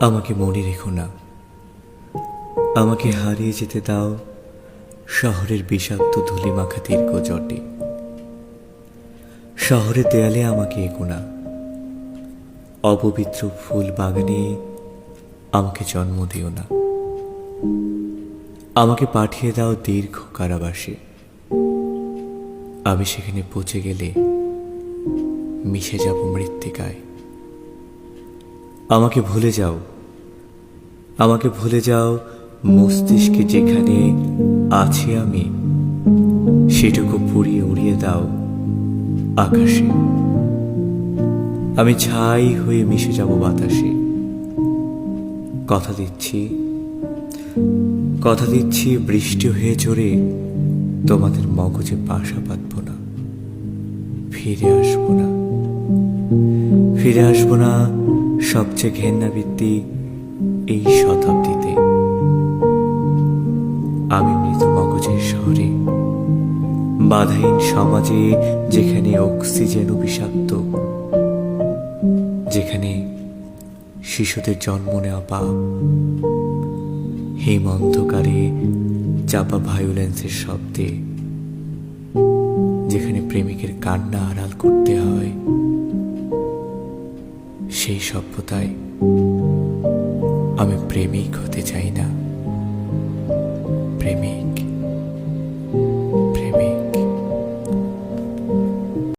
আমাকে মনে রেখো না। আমাকে হারিয়ে যেতে দাও, শহরের বিষাক্ত ধুলি মাখা দীর্ঘ জটে। শহরের দেয়ালে আমাকে এগো না। অপবিত্র ফুল বাগানে আমাকে জন্ম দিও না। আমাকে পাঠিয়ে দাও দীর্ঘ কারাবাসে। আমি সেখানে পৌঁছে গেলে মিশে যাব মৃত্তিকায়। আমাকে ভুলে যাও। আমাকে ভুলে যাও মস্তিষ্কে যেখানে আছি আমি, সেটুকু পুড়িয়ে উড়িয়ে দাও আকাশে। আমি ছাই হয়ে মিশে যাব বাতাসে। কথা দিচ্ছি কথা দিচ্ছি বৃষ্টি হয়ে চড়ে তোমাদের মগজে বাসা বাঁধব না। ফিরে আসব না। ফিরে আসব না সবচেয়ে ঘেন্নাবৃত্তি এই শতাব্দীতে। আমি মৃত মগজের শহরে, বাধাহীন সমাজে যেখানে অক্সিজেন বিষাক্ত যেখানে শিশুদের জন্ম নেওয়া পাপ হিম অন্ধকারে চাপা ভায়োলেন্সের শব্দে, যেখানে প্রেমিকের কান্না আড়াল করতে হয়। সেই সভ্যতায় আমি প্রেমিক হতে চাই না। প্রেমিক।